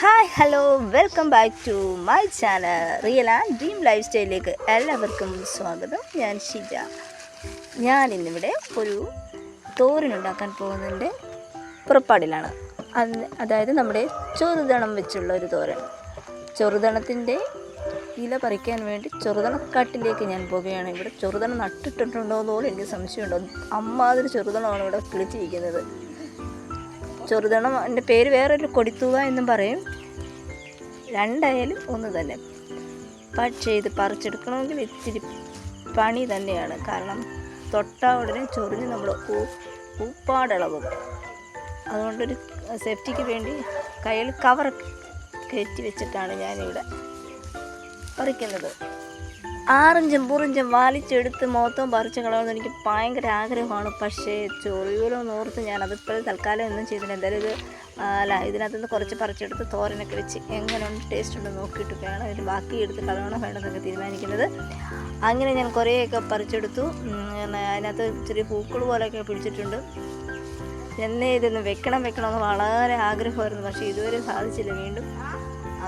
Hi hello welcome back to my channel real and dream life സ്റ്റൈലിലേക്ക് എല്ലാവർക്കും സ്വാഗതം. ഞാൻ ഷിജ. ഞാൻ ഇന്നിവിടെ ഒരു തോരനുണ്ടാക്കാൻ പോകുന്നതിന്റെ പുറപ്പാടിലാണ്. അത് അതായത് നമ്മുടെ ചെറുതണം വെച്ചുള്ള ഒരു തോരൻ. ചെറുതണത്തിന്റെ ഇല പറിക്കാൻ വേണ്ടി ചെറുതണക്കാട്ടിലേക്ക് ഞാൻ പോവുകയാണ്. ഇവിടെ ചെറുതണം നട്ടിട്ടുണ്ടോ എന്നോളം എനിക്ക് സംശയമുണ്ടോ. അമ്മാതിരി ചെറുതണമാണ് ഇവിടെ കിളിച്ചിരിക്കുന്നത്. ചെറുതണം. എന്റെ പേര് വേറൊരു കൊടിത്തൂവ എന്നും പറയും. രണ്ടായാലും ഒന്ന് തന്നെ. പക്ഷേ ഇത് പറിച്ചെടുക്കണമെങ്കിൽ ഇത്തിരി പണി തന്നെയാണ്. കാരണം തൊട്ട ഉടനെ ചൊറിഞ്ഞ് നമ്മൾ ഉപ്പാടളവും അതുകൊണ്ടൊരു സേഫ്റ്റിക്ക് വേണ്ടി കയ്യിൽ കവർ കയറ്റി വെച്ചിട്ടാണ് ഞാനിവിടെ പറിക്കുന്നത്. ആറിഞ്ചും പുറിഞ്ചും വലിച്ചെടുത്ത് മൊത്തം പറിച്ച് കളയണമെന്ന് എനിക്ക് ഭയങ്കര ആഗ്രഹമാണ്. പക്ഷേ ചൊറിയൂലോ ഓർത്ത് ഞാൻ അതിപ്പോൾ തൽക്കാലം ഒന്നും ചെയ്തില്ല. എന്തായാലും ഇത് അല്ല ഇതിനകത്ത് നിന്ന് കുറച്ച് പറിച്ചെടുത്ത് തോരനൊക്കെ വെച്ച് എങ്ങനെയുണ്ട് ടേസ്റ്റ് ഉണ്ടോ നോക്കിയിട്ട് വേണം ഇതിൽ ബാക്കി എടുത്ത് കളയണോ വേണമെന്നൊക്കെ തീരുമാനിക്കുന്നത്. അങ്ങനെ ഞാൻ കുറേയൊക്കെ പറിച്ചെടുത്തു. അതിനകത്ത് ചെറിയ പൂക്കൾ പോലെയൊക്കെ പിടിച്ചിട്ടുണ്ട്. എന്നെ ഇതൊന്ന് വെക്കണം വെക്കണമെന്ന് വളരെ ആഗ്രഹമായിരുന്നു. പക്ഷേ ഇതുവരെ സാധിച്ചില്ല. വീണ്ടും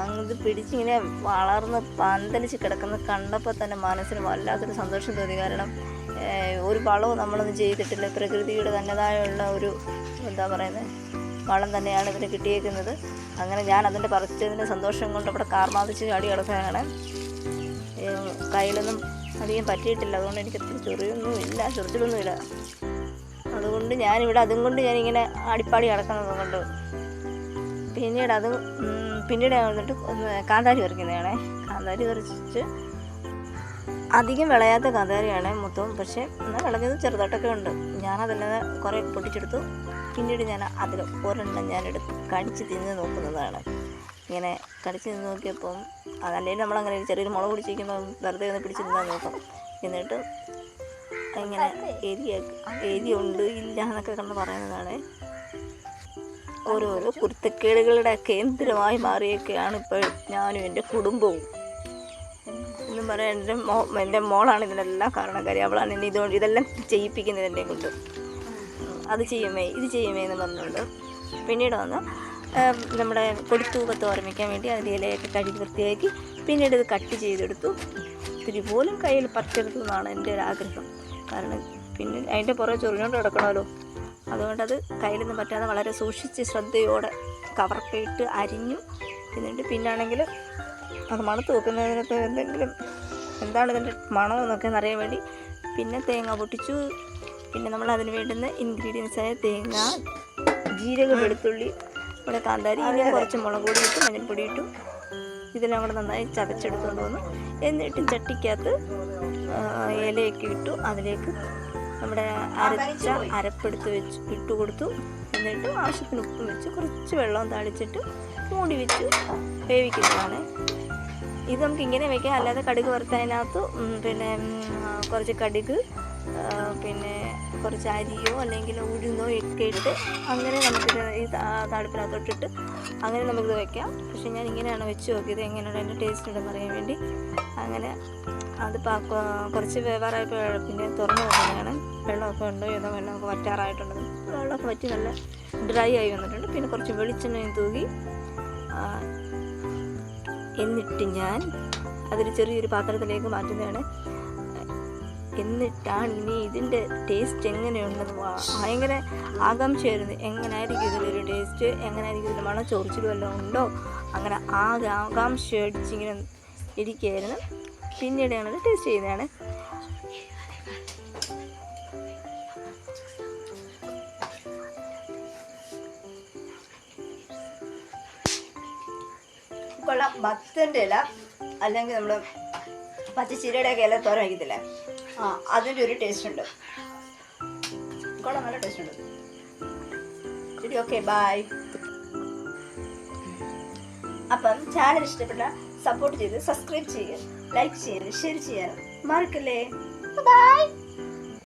അങ്ങ് പിടിച്ചിങ്ങനെ വളർന്ന് പന്തലിച്ച് കിടക്കുന്ന കണ്ടപ്പോൾ തന്നെ മനസ്സിന് വല്ലാത്തൊരു സന്തോഷം തോന്നി. കാരണം ഒരു വളവും നമ്മളൊന്നും ചെയ്തിട്ടില്ല. പ്രകൃതിയുടെ തന്നതായുള്ള ഒരു എന്താ പറയുന്നത് വളം തന്നെയാണ് ഇതിന് കിട്ടിയേക്കുന്നത്. അങ്ങനെ ഞാൻ അതിന്റെ പറിച്ചതിന്റെ സന്തോഷം കൊണ്ട് അവിടെ കാർമാതിച്ച് ചാടി കിടക്കുകയാണ്. കയ്യിലൊന്നും അധികം പറ്റിയിട്ടില്ല. അതുകൊണ്ട് എനിക്ക് അത്ര ചൊറിയൊന്നും ഇല്ല ചൊറിച്ചിലൊന്നുമില്ല അതുകൊണ്ട് ഞാനിവിടെ അതും കൊണ്ട് ഞാനിങ്ങനെ ആടിപ്പാടി കിടക്കുന്നത് കൊണ്ട്. പിന്നീട് അത് പിന്നീട് വന്നിട്ട് കാന്താരി പറിക്കുന്നതാണേ. കാന്താരി പറിച്ച് അധികം വിളയാത്ത കാന്താരിയാണ് മൊത്തവും. പക്ഷേ എന്നാൽ വിളഞ്ഞത് ചെറുതായിട്ടൊക്കെ ഉണ്ട്. ഞാനതല്ലാതെ കുറേ പൊട്ടിച്ചെടുത്തു. പിന്നീട് ഞാൻ അതിൽ ഒരെണ്ണം ഞാനെടുത്ത് കടിച്ച് തിന്ന് നോക്കുന്നതാണ്. ഇങ്ങനെ കടിച്ച് തിന്ന് നോക്കിയപ്പം അതല്ലെങ്കിൽ നമ്മളങ്ങനെ ചെറിയൊരു മുളക് പിടിച്ചിരിക്കുമ്പോൾ വെറുതെ ഒന്ന് പിടിച്ച് തിന്നാൻ നോക്കും. എന്നിട്ട് ഇങ്ങനെ എരിയ എരിയുണ്ട് ഇല്ല എന്നൊക്കെ കണ്ട് പറയുന്നതാണ്. ഓരോരോ കുരുത്തക്കേടുകളുടെ കേന്ദ്രമായി മാറിയൊക്കെയാണ് ഇപ്പോൾ ഞാനും എന്റെ കുടുംബവും. എന്ന് പറയാൻ എന്റെ മോ എന്റെ മോളാണ് ഇതിനെല്ലാം കാരണക്കാരി. അവളാണ് എന്നെ ഇതുകൊണ്ട് ഇതെല്ലാം ചെയ്യിപ്പിക്കുന്നത് എന്നെ കൊണ്ട്. അത് ചെയ്യുമേ ഇത് ചെയ്യുമേ എന്ന് പറഞ്ഞുകൊണ്ട് പിന്നീട് വന്ന് നമ്മുടെ കൊടിത്തൂപത്ത് ഓർമ്മിക്കാൻ വേണ്ടി അതിന്റെ ഇലയൊക്കെ കഴുകി വൃത്തിയാക്കി പിന്നീട് ഇത് കട്ട് ചെയ്തെടുത്തു. ഇത്തിരി പോലും കയ്യിൽ പറ്റരുതെന്നാണ് എന്റെ ഒരു ആഗ്രഹം കാരണം പിന്നെ അതിന്റെ പുറകെ ചൊറിഞ്ഞോണ്ട് കിടക്കണമല്ലോ അതുകൊണ്ടത് കയ്യിലൊന്നും പറ്റാതെ വളരെ സൂക്ഷിച്ച് ശ്രദ്ധയോടെ കവറൊക്കെ ഇട്ട് അരിഞ്ഞു. എന്നിട്ട് പിന്നാണെങ്കിൽ അത് മണത്ത് വെക്കുന്നതിനകത്ത് എന്തെങ്കിലും എന്താണ് ഇതിന്റെ മണം എന്നൊക്കെ അറിയാൻ വേണ്ടി പിന്നെ തേങ്ങ പൊട്ടിച്ചു. പിന്നെ നമ്മൾ അതിന് വേണ്ടുന്ന ഇൻഗ്രീഡിയൻസായ തേങ്ങ ജീരക വെളുത്തുള്ളി ഇവിടെ കാന്താരി ഇനി കുറച്ച് മുളക് പൊടി ഇട്ടു മഞ്ഞൾപ്പൊടി ഇട്ടു. ഇതെല്ലാം കൂടെ നന്നായി ചതച്ചെടുത്തുകൊണ്ട് വന്നു. എന്നിട്ട് ചട്ടിക്കകത്ത് ഇലയൊക്കെ ഇട്ടു. അതിലേക്ക് നമ്മുടെ അരച്ച അരപ്പെടുത്ത് വെച്ച് ഇട്ട് കൊടുത്തു. എന്നിട്ട് ആവശ്യത്തിന് ഉപ്പും വെച്ച് കുറച്ച് വെള്ളം തളിച്ചിട്ട് മൂടി വെച്ച് വേവിക്കുന്നതാണ്. ഇത് നമുക്ക് ഇങ്ങനെ വെക്കാം. അല്ലാതെ കടുക് വറുത്തതിനകത്ത് പിന്നെ കുറച്ച് കടുക് പിന്നെ കുറച്ച് അരിയോ അല്ലെങ്കിൽ ഉഴുന്നോ ഒക്കെ ഇട്ട് അങ്ങനെ നമുക്ക് ഈ താടുപ്പിനകത്തോട്ടിട്ട് അങ്ങനെ നമുക്കിത് വെക്കാം. പക്ഷേ ഞാൻ ഇങ്ങനെയാണ് വെച്ച് നോക്കിയത്. എങ്ങനെയാണ് അതിന്റെ ടേസ്റ്റ് ഉണ്ടെന്ന് അറിയാൻ വേണ്ടി. അങ്ങനെ അത് പാ- കുറച്ച് വേവാറായപ്പോൾ പിന്നെ തുറന്നു നോക്കുന്നതാണ് വെള്ളമൊക്കെ ഉണ്ട് ഏതോ വെള്ളമൊക്കെ വറ്റാറായിട്ടുണ്ട്. വെള്ളമൊക്കെ വറ്റി നല്ല ഡ്രൈ ആയി വന്നിട്ടുണ്ട്. പിന്നെ കുറച്ച് വെളിച്ചെണ്ണയും തൂകി എന്നിട്ട് ഞാൻ അതൊരു ചെറിയൊരു പാത്രത്തിലേക്ക് മാറ്റുന്നതാണ്. എന്നിട്ടാണ് ഇനി ഇതിന്റെ ടേസ്റ്റ് എങ്ങനെയുണ്ടെന്ന് ഭയങ്കര ആകാംക്ഷയായിരുന്നു. എങ്ങനെയായിരിക്കും ഇതിലൊരു ടേസ്റ്റ് എങ്ങനെയായിരിക്കും ഇതിൽ മണം? ചൊറിച്ചിലും വല്ലതും ഉണ്ടോ? അങ്ങനെ ആകെ ആകാംക്ഷ അടിച്ചിങ്ങനെ ഇരിക്കുകയായിരുന്നു. പിന്നീട് ടേസ്റ്റ് ചെയ്യുന്നതാണ്. കൊള്ളാം ഭക്തന്റെ ഇല അല്ലെങ്കിൽ നമ്മൾ പച്ചച്ചീരയുടെ ഒക്കെ ഇല തോര വയ്ക്കത്തില്ലേ? ആ അതിന്റെ ഒരു ടേസ്റ്റ് ഉണ്ട്. കൊള്ളാം നല്ല ടേസ്റ്റ് ഉണ്ട്. ശരി ഓക്കെ ബായ് അപ്പം ചാനൽ ഇഷ്ടപ്പെട്ട സപ്പോർട്ട് ചെയ്ത് സബ്സ്ക്രൈബ് ചെയ്യുക ലൈക്ക് ചെയ്യാനും ഷെയർ ചെയ്യാനും മറക്കല്ലേ? ബൈ